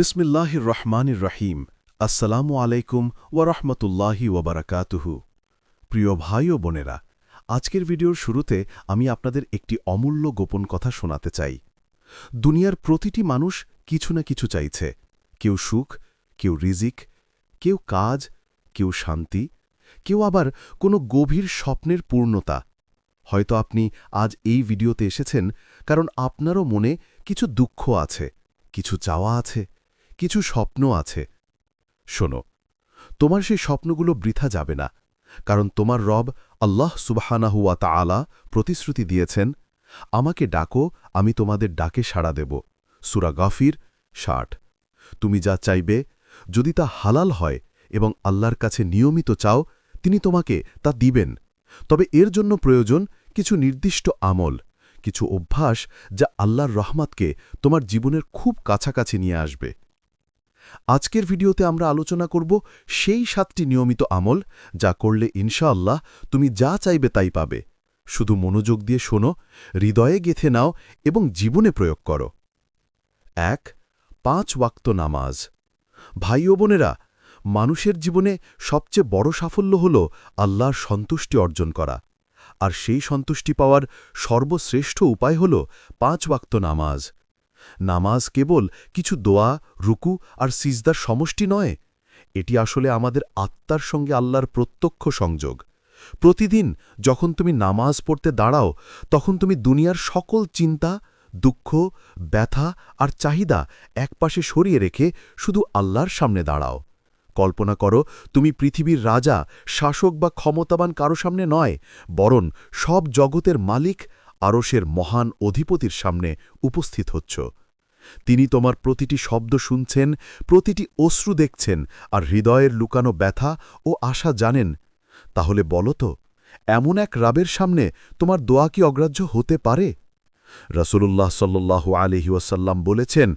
বিসমিল্লাহির রহমানির রহিম আসসালামু আলাইকুম ওয়ারহমতুল্লাহি ওয়াবারাকাতুহু প্রিয় ভাই ও বোনেরা, আজকের ভিডিওর শুরুতে আমি আপনাদের একটি অমূল্য গোপন কথা শোনাতে চাই। দুনিয়ার প্রতিটি মানুষ কিছু না কিছু চাইছে। কেউ সুখ, কেউ রিজিক, কেউ কাজ, কেউ শান্তি, কেউ আবার কোনো গভীর স্বপ্নের পূর্ণতা। হয়তো আপনি আজ এই ভিডিওতে এসেছেন কারণ আপনারও মনে কিছু দুঃখ আছে, কিছু চাওয়া আছে কিছু স্বপ্ন আছে। শোনো, তোমার সেই স্বপ্নগুলো বৃথা যাবে না, কারণ তোমার রব আল্লাহ সুবাহানাহুয়া তাআলা প্রতিশ্রুতি দিয়েছেন, আমাকে ডাকো, আমি তোমাদের ডাকে সাড়া দেব। সুরা গাফির ষাট। তুমি যা চাইবে, যদি তা হালাল হয় এবং আল্লাহর কাছে নিয়মিত চাও, তিনি তোমাকে তা দিবেন। তবে এর জন্য প্রয়োজন কিছু নির্দিষ্ট আমল, কিছু অভ্যাস যা আল্লাহর রহমাতকে তোমার জীবনের খুব কাছাকাছি নিয়ে আসবে। আজকের ভিডিওতে আমরা আলোচনা করব সেই সাতটি নিয়মিত আমল যা করলে ইনশাআল্লাহ তুমি যা চাইবে তাই পাবে। শুধু মনোযোগ দিয়ে শোনো, হৃদয়ে গেথে নাও এবং জীবনে প্রয়োগ করো। এক, পাঁচ ওয়াক্ত নামাজ। ভাই ও বোনেরা, মানুষের জীবনে সবচেয়ে বড় সাফল্য হল আল্লাহর সন্তুষ্টি অর্জন করা। আর সেই সন্তুষ্টি পাওয়ার সর্বশ্রেষ্ঠ উপায় হল পাঁচ ওয়াক্ত নামাজ। নামাজ কেবল কিছু দোয়া, রুকু আর সিজদার সমষ্টি নয়, এটি আসলে আমাদের আত্মার সঙ্গে আল্লাহর প্রত্যক্ষ সংযোগ। প্রতিদিন যখন তুমি নামাজ পড়তে দাঁড়াও, তখন তুমি দুনিয়ার সকল চিন্তা, দুঃখ, ব্যথা আর চাহিদা একপাশে সরিয়ে রেখে শুধু আল্লাহর সামনে দাঁড়াও। কল্পনা করো, তুমি পৃথিবীর রাজা, শাসক বা ক্ষমতাবান কারও সামনে নয়, বরং সব জগতের মালিক আরসের মহান অধিপতির সামনে উপস্থিত হচ্ছ। তিনি তোমার প্রতিটি শব্দ শুনছেন, প্রতিটি অশ্রু দেখছেন আর হৃদয়ের লুকানো ব্যথা ও আশা জানেন। তাহলে বলো তো, এমন এক রাবের সামনে তোমার দোয়া কি অগ্রাহ্য হতে পারে? রসুল্লাহ সাল্লু আলহিউসাল্লাম বলেছেন,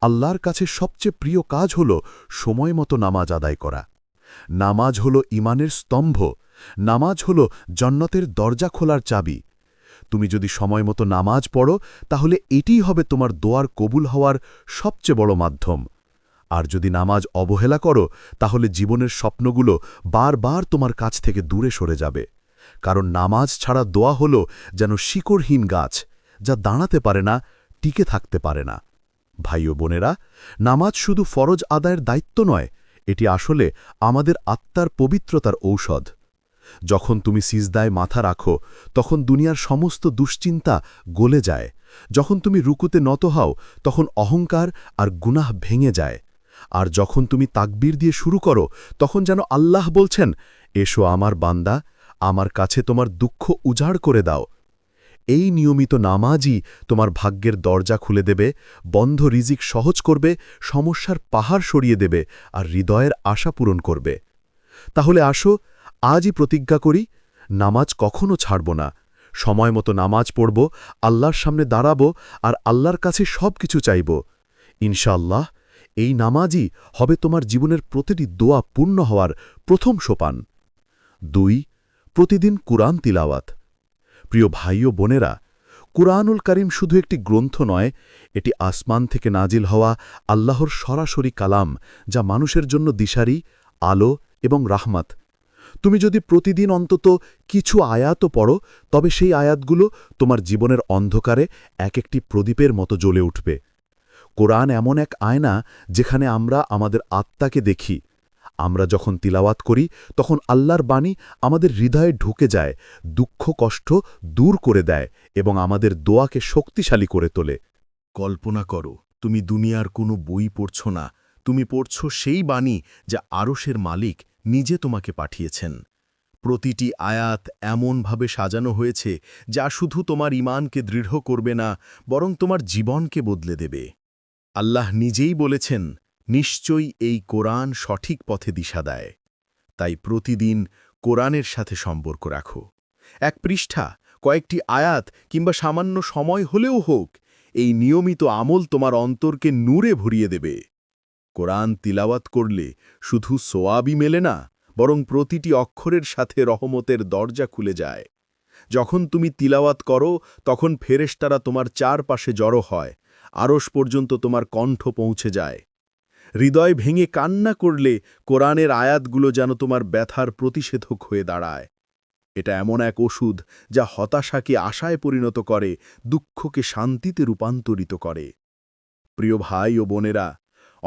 আল্লাহর কাছে সবচেয়ে প্রিয় কাজ হল সময় মতো নামাজ আদায় করা। নামাজ হল ইমানের স্তম্ভ, নামাজ হল জন্নতের দরজা খোলার চাবি। তুমি যদি সময় মতো নামাজ পড়ো, তাহলে এটিই হবে তোমার দোয়ার কবুল হওয়ার সবচেয়ে বড় মাধ্যম। আর যদি নামাজ অবহেলা করো, তাহলে জীবনের স্বপ্নগুলো বারবার তোমার কাছ থেকে দূরে সরে যাবে। কারণ নামাজ ছাড়া দোয়া হল যেন শিকড়হীন গাছ, যা দাঁড়াতে পারে না, টিকে থাকতে পারে না। ভাই ও বোনেরা, নামাজ শুধু ফরজ আদায়ের দায়িত্ব নয়, এটি আসলে আমাদের আত্মার পবিত্রতার ঔষধ। যখন তুমি সিজদায় মাথা রাখো, তখন দুনিয়ার সমস্ত দুশ্চিন্তা গলে যায়। যখন তুমি রুকুতে নত হও, তখন অহংকার আর গুনাহ ভেঙে যায়। আর যখন তুমি তাকবীর দিয়ে শুরু করো, তখন যেন আল্লাহ বলছেন, এসো আমার বান্দা, আমার কাছে তোমার দুঃখ উজাড় করে দাও। এই নিয়মিত নামাজই তোমার ভাগ্যের দরজা খুলে দেবে, বন্ধ রিজিক সহজ করবে, সমস্যার পাহাড় সরিয়ে দেবে আর হৃদয়ের আশা পূরণ করবে। তাহলে আসো আজই প্রতিজ্ঞা করি, নামাজ কখনো ছাড়ব না। সময় মতো নামাজ পড়ব, আল্লাহর সামনে দাঁড়াব আর আল্লাহর কাছে সব কিছু চাইব। ইনশাআল্লাহ, এই নামাজই হবে তোমার জীবনের প্রতিটি দোয়া পূর্ণ হওয়ার প্রথম সোপান। দুই, প্রতিদিন কুরআন তিলাওয়াত। প্রিয় ভাই ও বোনেরা, কুরআনুল করিম শুধু একটি গ্রন্থ নয়, এটি আসমান থেকে নাজিল হওয়া আল্লাহর সরাসরি কালাম যা মানুষের জন্য দিশারি, আলো এবং রাহমাত। তুমি যদি প্রতিদিন অন্তত কিছু আয়াতও পড়ো, তবে সেই আয়াতগুলো তোমার জীবনের অন্ধকারে এক একটি প্রদীপের মতো জ্বলে উঠবে। কোরআন এমন এক আয়না যেখানে আমরা আমাদের আত্মাকে দেখি। আমরা যখন তিলাওয়াত করি, তখন আল্লাহর বাণী আমাদের হৃদয়ে ঢুকে যায়, দুঃখ, কষ্ট দূর করে দেয় এবং আমাদের দোয়াকে শক্তিশালী করে তোলে। কল্পনা করো, তুমি দুনিয়ার কোনো বই পড়ছ না। তুমি পড়ছ সেই বাণী যা আরশের মালিক নিজে তোমাকে পাঠিয়েছেন। প্রতিটি আয়াত এমনভাবে সাজানো হয়েছে যা শুধু তোমার ইমানকে দৃঢ় করবে না, বরং তোমার জীবনকে বদলে দেবে। আল্লাহ নিজেই বলেছেন, নিশ্চয়ই এই কোরআন সঠিক পথে দিশা দেয়। তাই প্রতিদিন কোরআনের সাথে সম্পর্ক রাখো। এক পৃষ্ঠা, কয়েকটি আয়াত কিংবা সামান্য সময় হলেও হোক, এই নিয়মিত আমল তোমার অন্তরকে নূরে ভরিয়ে দেবে। কোরআন তিলাওয়াত করলে শুধু সোয়াবই মেলে না, বরং প্রতিটি অক্ষরের সাথে রহমতের দরজা খুলে যায়। যখন তুমি তিলাওয়াত করো, তখন ফেরেশতারা তোমার চারপাশে জড়ো হয় আরস পর্যন্ত তোমার কণ্ঠ পৌঁছে যায়। হৃদয় ভেঙে কান্না করলে কোরআনের আয়াতগুলো যেন তোমার ব্যথার প্রতিষেধক হয়ে দাঁড়ায়। এটা এমন এক ওষুধ যা হতাশাকে আশায় পরিণত করে, দুঃখকে শান্তিতে রূপান্তরিত করে। প্রিয় ভাই ও বোনেরা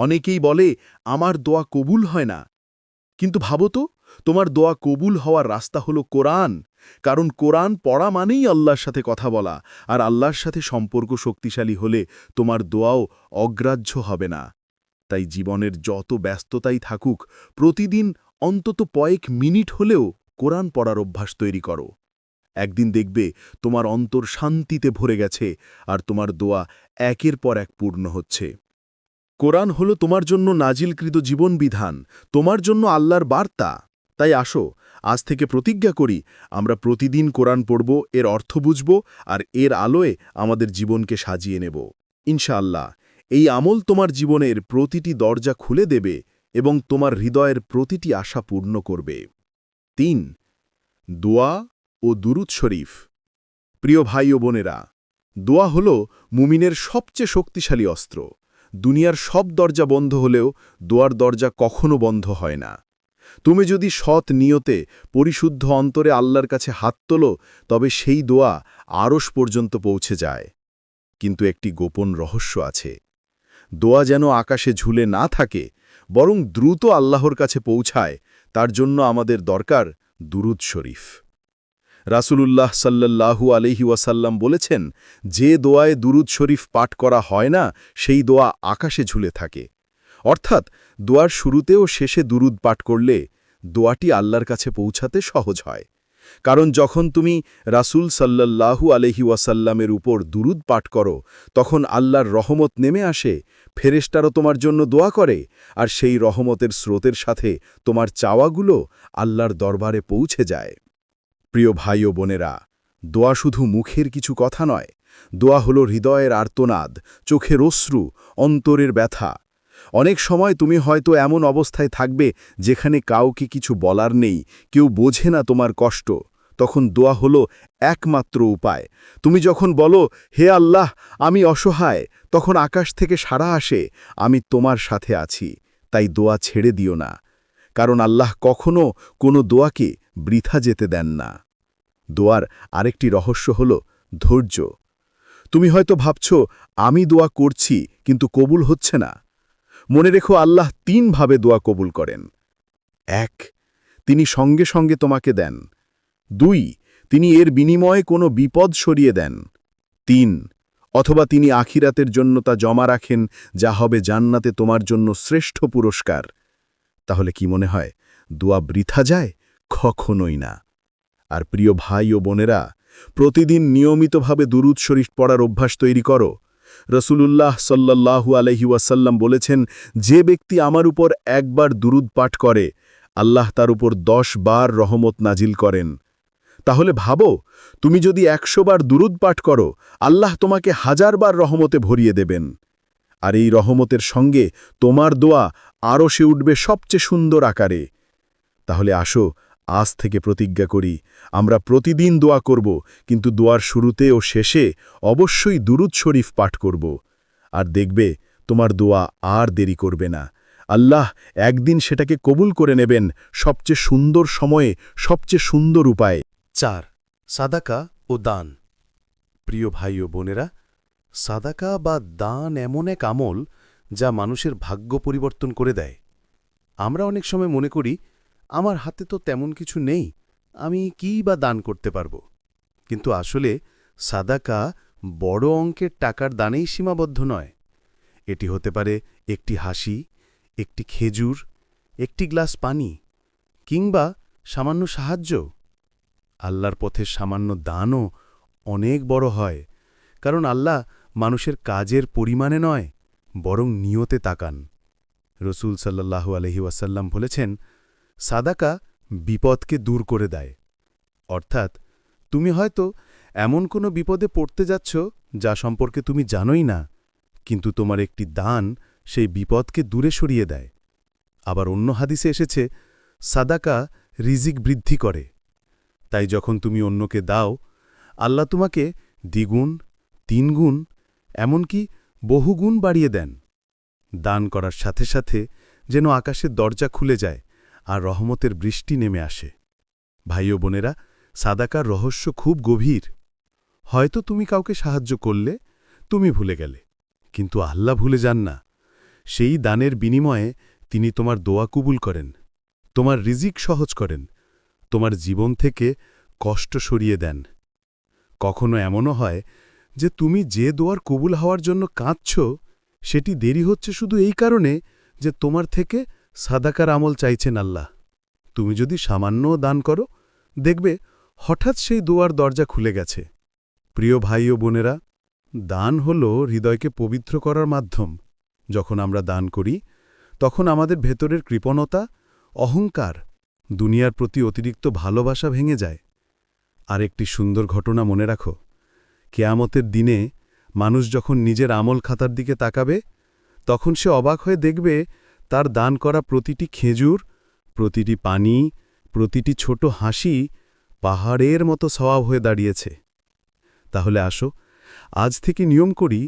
অনেকেই বলে, আমার দোয়া কবুল হয় না। কিন্তু ভাবো তো, তোমার দোয়া কবুল হওয়ার রাস্তা হলো কোরআন। কারণ কোরআন পড়া মানেই আল্লাহর সাথে কথা বলা, আর আল্লাহর সাথে সম্পর্ক শক্তিশালী হলে তোমার দোয়াও অগ্রাহ্য হবে না। তাই জীবনের যত ব্যস্ততাই থাকুক, প্রতিদিন অন্তত কয়েক মিনিট হলেও কোরআন পড়ার অভ্যাস তৈরি করো। একদিন দেখবে তোমার অন্তর শান্তিতে ভরে গেছে, আর তোমার দোয়া একের পর এক পূর্ণ হচ্ছে। কোরআন হল তোমার জন্য নাজিলকৃত জীবনবিধান, তোমার জন্য আল্লাহর বার্তা। তাই আসো, আজ থেকে প্রতিজ্ঞা করি, আমরা প্রতিদিন কোরআন পড়ব, এর অর্থ বুঝব, আর এর আলোয় আমাদের জীবনকে সাজিয়ে নেব। ইনশাআল্লাহ, এই আমল তোমার জীবনের প্রতিটি দরজা খুলে দেবে এবং তোমার হৃদয়ের প্রতিটি আশা পূর্ণ করবে। তিন, দোয়া ও দুরুদ শরীফ। প্রিয় ভাই ও বোনেরা, দোয়া হল মুমিনের সবচেয়ে শক্তিশালী অস্ত্র। দুনিয়ার সব দরজা বন্ধ হলেও দোয়ার দরজা কখনো বন্ধ হয় না। তুমি যদি সৎ নিয়তে পরিশুদ্ধ অন্তরে আল্লাহর কাছে হাত তোলো, তবে সেই দোয়া আরস পর্যন্ত পৌঁছে যায়। কিন্তু একটি গোপন রহস্য আছে। দোয়া যেন আকাশে ঝুলে না থাকে, বরং দ্রুত আল্লাহর কাছে পৌঁছায়, তার জন্য আমাদের দরকার দুরুদ শরীফ। রাসূলুল্লাহ সাল্লাল্লাহু আলহি ওয়াসাল্লাম বলেছেন, যে দোয়ায় দুরুদ শরীফ পাঠ করা হয় না, সেই দোয়া আকাশে ঝুলে থাকে। অর্থাৎ, দোয়ার শুরুতে ও শেষে দুরুদ পাঠ করলে দোয়াটি আল্লাহর কাছে পৌঁছাতে সহজ হয়। কারণ যখন তুমি রাসূল সাল্লাল্লাহু আলহি ওয়াসাল্লামের উপর দুরুদ পাঠ করো, তখন আল্লাহর রহমত নেমে আসে ফেরেশতারও তোমার জন্য দোয়া করে, আর সেই রহমতের স্রোতের সাথে তোমার চাওয়াগুলো আল্লাহর দরবারে পৌঁছে যায়। প্রিয় ভাই ও বোনেরা, দোয়া শুধু মুখের কিছু কথা নয়, দোয়া হলো হৃদয়ের আর্তনাদ, চোখের অশ্রু, অন্তরের ব্যথা। অনেক সময় তুমি হয়তো এমন অবস্থায় থাকবে যেখানে কাউকে কিছু বলার নেই, কেউ বোঝে না তোমার কষ্ট। তখন দোয়া হলো একমাত্র উপায়। তুমি যখন বলো, হে আল্লাহ, আমি অসহায় তখন আকাশ থেকে সাড়া আসে, আমি তোমার সাথে আছি তাই দোয়া ছেড়ে দিও না। কারণ আল্লাহ কখনও কোনো দোয়াকে বৃথা যেতে দেন না। দোয়ার আরেকটি রহস্য হল ধৈর্য। তুমি হয়তো ভাবছ, আমি দোয়া করছি, কিন্তু কবুল হচ্ছে না। মনে রেখো, আল্লাহ তিনভাবে দোয়া কবুল করেন। এক, তিনি সঙ্গে সঙ্গে তোমাকে দেন। দুই, তিনি এর বিনিময়ে কোনো বিপদ সরিয়ে দেন। তিন, অথবা তিনি আখিরাতের জন্য তা জমা রাখেন, যা হবে জান্নাতে তোমার জন্য শ্রেষ্ঠ পুরস্কার। তাহলে কি মনে হয়, দোয়া বৃথা যায়? কখনোই না। আর প্রিয় ভাই ও বোনেরা, প্রতিদিন নিয়মিতভাবে দুরুদ শরীফ পড়ার অভ্যাস তৈরি করো। রসুলুল্লাহ সাল্লাল্লাহু আলহি ওয়াসাল্লাম বলেছেন, যে ব্যক্তি আমার উপর একবার দুরুদ পাঠ করে, আল্লাহ তার উপর দশ বার রহমত নাজিল করেন। তাহলে ভাবো, তুমি যদি একশো বার দুরুদ পাঠ করো, আল্লাহ তোমাকে হাজারবার রহমতে ভরিয়ে দেবেন। আর এই রহমতের সঙ্গে তোমার দোয়া আরও সে উঠবে সবচেয়ে সুন্দর আকারে। তাহলে আসো, আজ থেকে প্রতিজ্ঞা করি, আমরা প্রতিদিন দোয়া করব, কিন্তু দোয়ার শুরুতে ও শেষে অবশ্যই দুরুদ শরীফ পাঠ করব। আর দেখবে, তোমার দোয়া আর দেরি করবে না। আল্লাহ একদিন সেটাকে কবুল করে নেবেন সবচেয়ে সুন্দর সময়ে, সবচেয়ে সুন্দর উপায়ে। চার, সাদাকা ও দান। প্রিয় ভাই ও বোনেরা সাদাকা বা দান এমন এক আমল যা মানুষের ভাগ্য পরিবর্তন করে দেয়। আমরা অনেক সময় মনে করি, আমার হাতে তো তেমন কিছু নেই, আমি কি বা দান করতে পারব? কিন্তু আসলে সাদাকা বড় অঙ্কের টাকার দানেই সীমাবদ্ধ নয়। এটি হতে পারে একটি হাসি, একটি খেজুর, একটি গ্লাস পানি, কিংবা সামান্য সাহায্য। আল্লাহর পথে সামান্য দানও অনেক বড় হয়, কারণ আল্লাহ মানুষের কাজের পরিমাণে নয়, বরং নিয়তে তাকান। রসুল সাল্লাহু আলহি ওয়াসাল্লাম বলেছেন, সাদাকা বিপদকে দূর করে দেয়। অর্থাৎ, তুমি হয়তো এমন কোনো বিপদে পড়তে যাচ্ছ যা সম্পর্কে তুমি জানোই না, কিন্তু তোমার একটি দান সেই বিপদকে দূরে সরিয়ে দেয়। আবার অন্য হাদিসে এসেছে, সাদাকা রিজিক বৃদ্ধি করে। তাই যখন তুমি অন্যকে দাও, আল্লাহ তোমাকে দ্বিগুণ, তিনগুণ এমনকি বহুগুণ বাড়িয়ে দেন। দান করার সাথে সাথে যেন আকাশের দরজা খুলে যায় আর রহমতের বৃষ্টি নেমে আসে। ভাই ও বোনেরা, সাদাকার রহস্য খুব গভীর। হয়তো তুমি কাউকে সাহায্য করলে, তুমি ভুলে গেলে। কিন্তু আল্লাহ ভুলে যান না। সেই দানের বিনিময়ে তিনি তোমার দোয়া কবুল করেন, তোমার রিজিক সহজ করেন, তোমার জীবন থেকে কষ্ট সরিয়ে দেন। কখনো এমনও হয় যে তুমি যে দোয়ার কবুল হওয়ার জন্য কাঁদছ, সেটি দেরি হচ্ছে শুধু এই কারণে যে তোমার থেকে সাদাকার আমল চাইছেন আল্লাহ। তুমি যদি সামান্যও দান করো, দেখবে হঠাৎ সেই দোয়ার দরজা খুলে গেছে। প্রিয় ভাই ও বোনেরা, দান হল হৃদয়কে পবিত্র করার মাধ্যম। যখন আমরা দান করি, তখন আমাদের ভেতরের কৃপণতা, অহংকার, দুনিয়ার প্রতি অতিরিক্ত ভালোবাসা ভেঙে যায়। আর একটি সুন্দর ঘটনা মনে রাখো। কেয়ামতের দিনে মানুষ যখন নিজের আমল খাতার দিকে তাকাবে, তখন সে অবাক হয়ে দেখবে তার দান করা প্রতিটি খেজুর, প্রতিটি পানি, প্রতিটি ছোট হাসি পাহাড়ের মতো স্বভাব হয়ে দাঁড়িয়েছে। তাহলে আসো, আজ থেকে নিয়ম করি,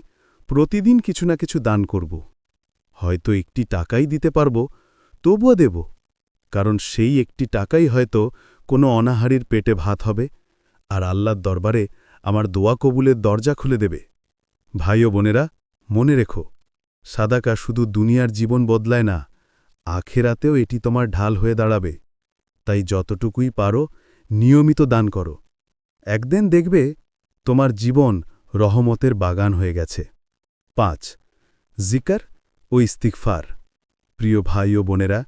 প্রতিদিন কিছু না কিছু দান করব। হয়তো একটি টাকাই দিতে পারব, তবুও দেব। কারণ সেই একটি টাকাই হয়তো কোনো অনাহারির পেটে ভাত হবে, আর আল্লাহর দরবারে আমার দোয়া কবুলের দরজা খুলে দেবে। ভাই ও বোনেরা, মনে রেখো, সাদাকা শুধু দুনিয়ার জীবন বদলায় না, আখেরাতেও এটি তোমার ঢাল হয়ে দাঁড়াবে। তাই যতটুকুই পারো, নিয়মিত দান করো। একদিন দেখবে তোমার জীবন রহমতের বাগান হয়ে গেছে। পাঁচ, জিকার ও ইস্তিকফার প্রিয় ভাই ও বোনেরা,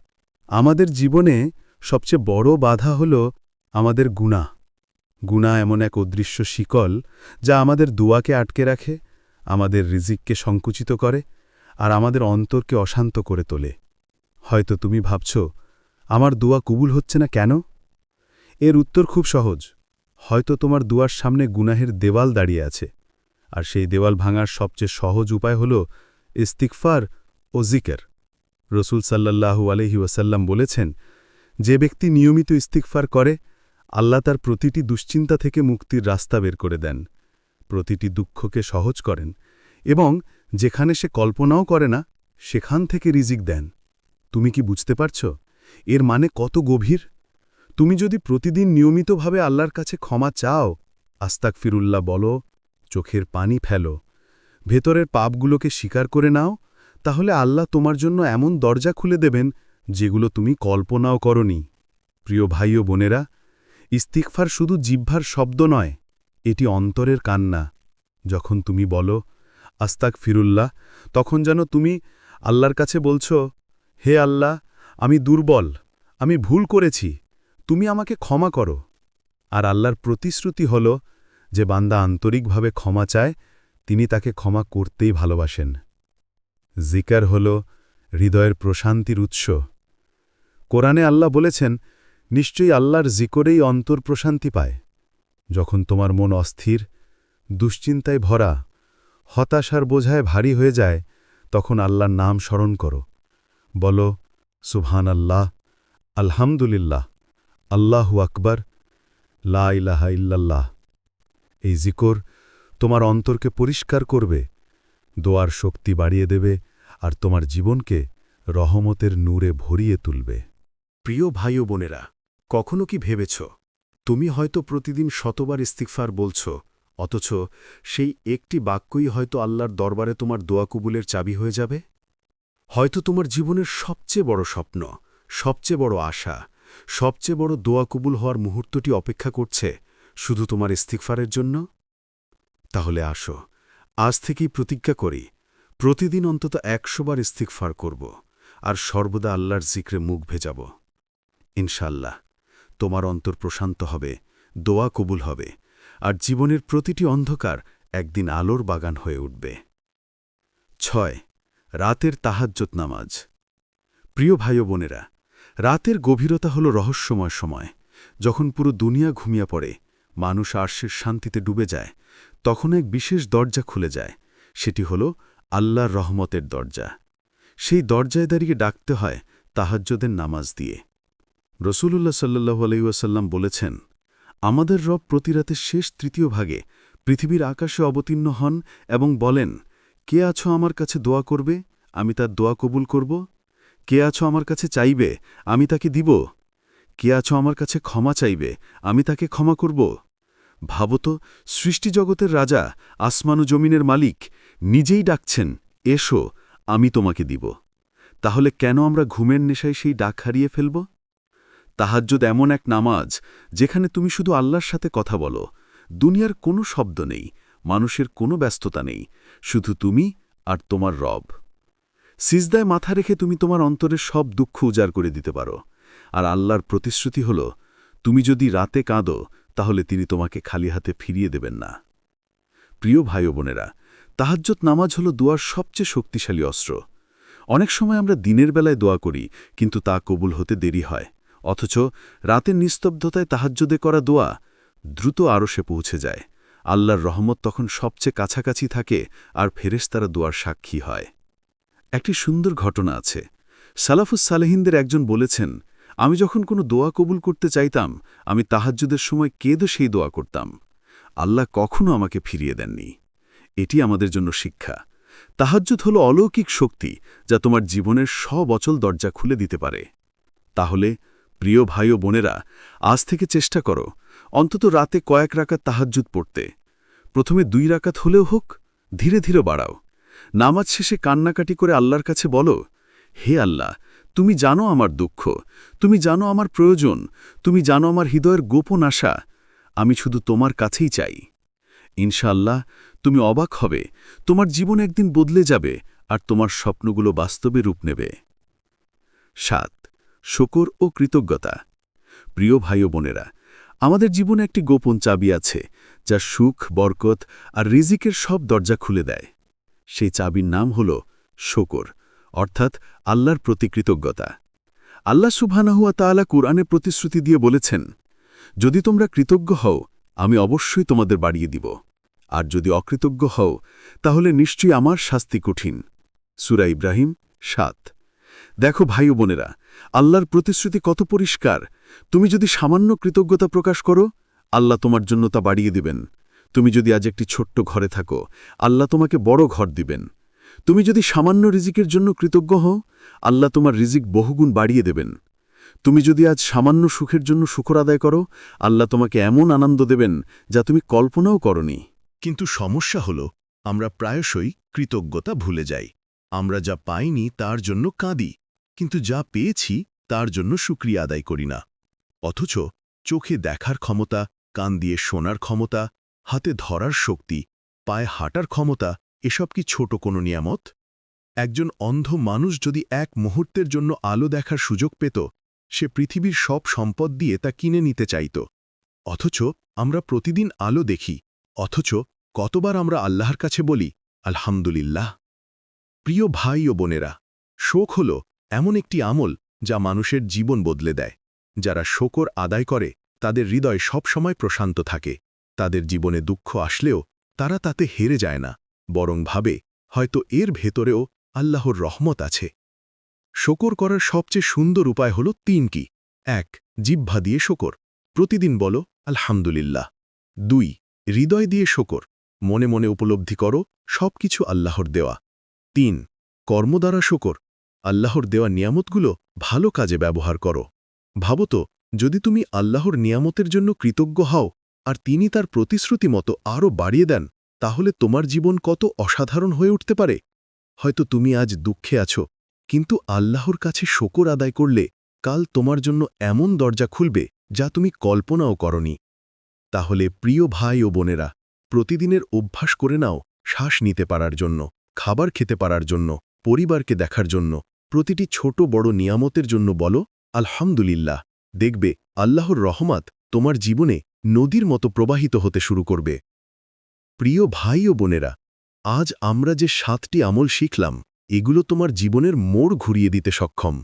আমাদের জীবনে সবচেয়ে বড় বাধা হল আমাদের গুণা গুণা এমন এক অদৃশ্য শিকল যা আমাদের দুয়াকে আটকে রাখে, আমাদের রিজিককে সংকুচিত করে, আর আমাদের অন্তরকে অশান্ত করে তোলে। হয়তো তুমি ভাবছ, আমার দুয়া কবুল হচ্ছে না কেন? এর উত্তর খুব সহজ। হয়তো তোমার দুয়ার সামনে গুনাহের দেওয়াল দাঁড়িয়ে আছে, আর সেই দেওয়াল ভাঙার সবচেয়ে সহজ উপায় হল ইস্তিকফার ও জিকের। রসুল সাল্লাল্লাহু আলহি বলেছেন, যে ব্যক্তি নিয়মিত ইস্তিকফার করে আল্লাহ তার প্রতিটি দুশ্চিন্তা থেকে মুক্তির রাস্তা বের করে দেন, প্রতিটি দুঃখকে সহজ করেন এবং যেখানে সে কল্পনাও করে না, সেখান থেকে রিজিক দেন। তুমি কি বুঝতে পারছ? এর মানে কত গভীর? তুমি যদি প্রতিদিন নিয়মিতভাবে আল্লাহর কাছে ক্ষমা চাও আস্তাক ফিরুল্লাহ বলো, চোখের পানি ফেলো, ভেতরের পাপগুলোকে স্বীকার করে নাও, তাহলে আল্লাহ তোমার জন্য এমন দরজা খুলে দেবেন যেগুলো তুমি কল্পনাও করনি। প্রিয় ভাই ও বোনেরা ইস্তিকফার শুধু জিহ্বার শব্দ নয়, এটি অন্তরের কান্না। যখন তুমি বলো আস্তাক ফিরুল্লাহ তখন যেন তুমি আল্লাহর কাছে বলছ, হে আল্লাহ, আমি দুর্বল, আমি ভুল করেছি, তুমি আমাকে ক্ষমা করো। আর আল্লাহর প্রতিশ্রুতি হল, যে বান্দা আন্তরিকভাবে ক্ষমা চায়, তিনি তাকে ক্ষমা করতেই ভালোবাসেন। জিকার হল হৃদয়ের প্রশান্তির উৎস। কোরআনে আল্লাহ বলেছেন নিশ্চয়ই আল্লাহর জিকরেই অন্তর প্রশান্তি পায়। যখন তোমার মন অস্থির, দুশ্চিন্তায় ভরা, হতাশার বোঝায় ভারী হয়ে যায়, তখন আল্লাহর নাম স্মরণ করো। বলো সুবহান আল্লাহ আলহামদুলিল্লাহ, আল্লাহু আকবর, লা ইলাহা এই জিকর তোমার অন্তরকে পরিষ্কার করবে, দোয়ার শক্তি বাড়িয়ে দেবে, আর তোমার জীবনকে রহমতের নূরে ভরিয়ে তুলবে। প্রিয় ভাই বোনেরা কখনো কি ভেবেছ? তুমি হয়তো প্রতিদিন শতবার ইস্তিকফার বলছ, অথচ সেই একটি বাক্যই হয়তো আল্লাহর দরবারে তোমার দোয়া কবুলের চাবি হয়ে যাবে? হয়তো তোমার জীবনের সবচেয়ে বড় স্বপ্ন, সবচেয়ে বড় আশা, সবচেয়ে বড় দোয়া কবুল হওয়ার মুহূর্তটি অপেক্ষা করছে শুধু তোমার ইস্তিকফারের জন্য? তাহলে আসো, আজ থেকেই প্রতিজ্ঞা করি, প্রতিদিন অন্তত একশোবার ইস্তিকফার করব, আর সর্বদা আল্লাহর জিক্রে মুখ ভেজাব। ইনশাল্লাহ তোমার অন্তর প্রশান্ত হবে, দোয়া কবুল হবে, আর জীবনের প্রতিটি অন্ধকার একদিন আলোর বাগান হয়ে উঠবে। ছয়, রাতের তাহাজ্জত নামাজ। প্রিয় ভাই বোনেরা, রাতের গভীরতা হল রহস্যময় সময়। যখন পুরো দুনিয়া ঘুমিয়ে পড়ে, মানুষ আর্শের শান্তিতে ডুবে যায়, তখন এক বিশেষ দরজা খুলে যায়। সেটি হল আল্লাহর রহমতের দরজা। সেই দরজায় দাঁড়িয়ে ডাকতে হয় তাহাজ্জদের নামাজ দিয়ে। রসুলুল্লাহ সাল্লু আলাইসাল্লাম বলেছেন, আমাদের রব প্রতিরাতের শেষ তৃতীয় ভাগে পৃথিবীর আকাশে অবতীর্ণ হন এবং বলেন, কে আছো আমার কাছে দোয়া করবে? আমি তার দোয়া কবুল করব। কে আছো আমার কাছে চাইবে? আমি তাকে দিব। কে আছো আমার কাছে ক্ষমা চাইবে? আমি তাকে ক্ষমা করব। ভাবত সৃষ্টিজগতের রাজা, আসমানু জমিনের মালিক, নিজেই ডাকছেন, এসো, আমি তোমাকে দিব। তাহলে কেন আমরা ঘুমের নেশায় সেই ডাক হারিয়ে ফেলব? তাহাজ্জুদ এমন এক নামাজ যেখানে তুমি শুধু আল্লাহর সাথে কথা বলো। দুনিয়ার কোনো শব্দ নেই, মানুষের কোনো ব্যস্ততা নেই, শুধু তুমি আর তোমার রব। সিজদায় মাথা রেখে তুমি তোমার অন্তরের সব দুঃখ উজাড় করে দিতে পারো। আর আল্লাহর প্রতিশ্রুতি হল, তুমি যদি রাতে কাঁদো, তাহলে তিনি তোমাকে খালি হাতে ফিরিয়ে দেবেন না। প্রিয় ভাই বোনেরা তাহাজ্জত নামাজ হল দোয়ার সবচেয়ে শক্তিশালী অস্ত্র। অনেক সময় আমরা দিনের বেলায় দোয়া করি, কিন্তু তা কবুল হতে দেরি হয়। অথচ রাতের নিস্তব্ধতায় তাহাজ্জদে করা দোয়া দ্রুত আরও সে পৌঁছে যায়। আল্লাহর রহমত তখন সবচেয়ে কাছাকাছি থাকে আর ফেরেশতারা দোয়ার সাক্ষী হয়। একটি সুন্দর ঘটনা আছে। সালাফুস সালেহিনদের একজন বলেছেন, আমি যখন কোনো দোয়া কবুল করতে চাইতাম, আমি তাহাজ্জুদের সময় কেঁদো সেই দোয়া করতাম। আল্লাহ কখনো আমাকে ফিরিয়ে দেননি। এটি আমাদের জন্য শিক্ষা। তাহাজ্জুদ হল অলৌকিক শক্তি যা তোমার জীবনের সব অচল দরজা খুলে দিতে পারে। তাহলে প্রিয় ভাই ও বোনেরা, আজ থেকে চেষ্টা করো, অন্তত রাতে কয়েক রাকাত তাহাজ্জুদ পড়তে। প্রথমে দুই রাকাত হলেও হোক, ধীরে ধীরে বাড়াও। নামাজ শেষে কান্নাকাটি করে আল্লাহর কাছে বলো, হে আল্লাহ, তুমি জানো আমার দুঃখ, তুমি জানো আমার প্রয়োজন, তুমি জানো আমার হৃদয়ের গোপন আশা, আমি শুধু তোমার কাছেই চাই। ইনশাআল্লাহ, তুমি অবাক হবে, তোমার জীবন একদিন বদলে যাবে আর তোমার স্বপ্নগুলো বাস্তবে রূপ নেবে। সাত শকর ও কৃতজ্ঞতা। প্রিয় ভাই বোনেরা, আমাদের জীবনে একটি গোপন চাবি আছে, যা সুখ, বরকত আর রিজিকের সব দরজা খুলে দেয়। সেই চাবির নাম হল শকর, অর্থাৎ আল্লাহর প্রতি কৃতজ্ঞতা। আল্লাহ সুবহানাহুয়া তাআলা কুরআনে প্রতিশ্রুতি দিয়ে বলেছেন, যদি তোমরা কৃতজ্ঞ হও, আমি অবশ্যই তোমাদের বাড়িয়ে দিব। আর যদি অকৃতজ্ঞ হও, তাহলে নিশ্চয়ই আমার শাস্তি কঠিন। সুরা ইব্রাহিম সাত। দেখো ভাই বোনেরা, আল্লাহর প্রতিশ্রুতি কত পরিষ্কার। তুমি যদি সামান্য কৃতজ্ঞতা প্রকাশ করো, আল্লাহ তোমার জন্য তা বাড়িয়ে দিবেন। তুমি যদি আজ একটি ছোট্ট ঘরে থাকো, আল্লাহ তোমাকে বড় ঘর দিবেন। তুমি যদি সামান্য রিজিকের জন্য কৃতজ্ঞ হও, আল্লাহ তোমার রিজিক বহুগুণ বাড়িয়ে দেবেন। তুমি যদি আজ সামান্য সুখের জন্য শুকর আদায় করো, আল্লাহ তোমাকে এমন আনন্দ দেবেন যা তুমি কল্পনাও করনি। কিন্তু সমস্যা হল, আমরা প্রায়শই কৃতজ্ঞতা ভুলে যাই। আমরা যা পাইনি তার জন্য কাঁদি, কিন্তু যা পেয়েছি তার জন্য সুক্রিয়া আদায় করি না। অথচ চোখে দেখার ক্ষমতা, কান দিয়ে শোনার ক্ষমতা, হাতে ধরার শক্তি, পায়ে হাঁটার ক্ষমতা, এসব কি ছোট কোনো নিয়ামত? একজন অন্ধ মানুষ যদি এক মুহূর্তের জন্য আলো দেখার সুযোগ পেত, সে পৃথিবীর সব সম্পদ দিয়ে তা কিনে নিতে চাইত। অথচ আমরা প্রতিদিন আলো দেখি, অথচ কতবার আমরা আল্লাহর কাছে বলি, আলহামদুলিল্লাহ। প্রিয় ভাই ও বোনেরা, শোক হল এমন একটি আমল যা মানুষের জীবন বদলে দেয়। যারা শোকর আদায় করে, তাদের হৃদয় সবসময় প্রশান্ত থাকে। তাদের জীবনে দুঃখ আসলেও তারা তাতে হেরে যায় না, বরং ভাবে হয়তো এর ভেতরেও আল্লাহর রহমত আছে। শকর করার সবচেয়ে সুন্দর উপায় হল তিন কি? এক, জিহ্বা দিয়ে শকর। প্রতিদিন বলো, আলহামদুলিল্লাহ। দুই, হৃদয় দিয়ে শকর। মনে মনে উপলব্ধি করো, সবকিছু আল্লাহর দেওয়া। তিন কর্ম দ্বারা শকর। আল্লাহর দেওয়া নিয়ামতগুলো ভালো কাজে ব্যবহার করো। ভাবতো, যদি তুমি আল্লাহর নিয়ামতের জন্য কৃতজ্ঞ হও, আর তিনি তার প্রতিশ্রুতি মতো আরও বাড়িয়ে দেন, তাহলে তোমার জীবন কত অসাধারণ হয়ে উঠতে পারে। হয়তো তুমি আজ দুঃখে আছো, কিন্তু আল্লাহর কাছে শকর আদায় করলে কাল তোমার জন্য এমন দরজা খুলবে যা তুমি কল্পনাও করনি। তাহলে প্রিয় ভাই ও বোনেরা, প্রতিদিনের অভ্যাস করে নাও শ্বাস নিতে পারার জন্য। খাবার খেতে পারার জন্য, পরিবারকে দেখার জন্য, প্রতিটি ছোট বড় নিয়ামতের জন্য বলো, আলহামদুলিল্লাহ, দেখবে, আল্লাহর রহমাত তোমার জীবনে নদীর মতো প্রবাহিত হতে শুরু করবে। প্রিয় ভাই ও বোনেরা, আজ আমরা যে সাতটি আমল শিখলাম, এগুলো তোমার জীবনের মোড় ঘুরিয়ে দিতে সক্ষম।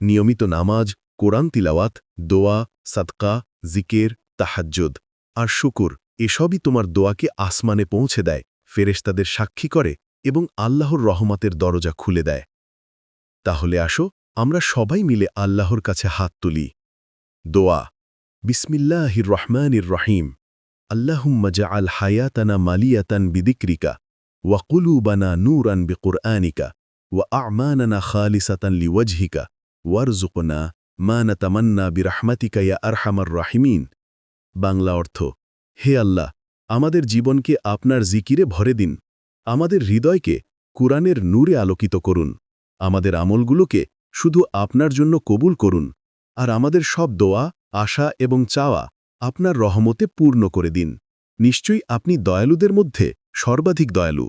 নিয়মিত নামাজ, কোরআন তিলাওয়াত, দোয়া, সাদকা, জিকের, তাহাজ্জুদ আর শুকুর, এসবই তোমার দোয়াকে আসমানে পৌঁছে দেয়, ফেরেশতাদের সাক্ষী করে এবং আল্লাহর রহমাতের দরজা খুলে দেয়। তাহলে আসো, আমরা সবাই মিলে আল্লাহর কাছে হাত তুলি। দোয়া, বিসমিল্লাহির রহমানির রহিম। আল্লাহুম্মা জাআল হায়াতানা মালিয়াতান বিদিক্রিকা ওয়াকুলুবানা নূরান বিকুরআনিকা ওয়া আমানানা খালিসাতান লিওয়াজহিকা ওয়ারজুকনা মা নাতামান্না বিরাহমাতিকা ইয়া আরহামার রাহিমিন। বাংলা অর্থ, হে আল্লাহ, আমাদের জীবনকে আপনার জিকিরে ভরে দিন। আমাদের হৃদয়কে কুরআনের নূরে আলোকিত করুন। আমাদের আমলগুলোকে শুধু আপনার জন্য কবুল করুন। আর আমাদের সব দোয়া, আশা এবং চাওয়া আপনার রহমতে পূর্ণ করে দিন। নিশ্চয়ই আপনি দয়ালুদের মধ্যে সর্বাধিক দয়ালু।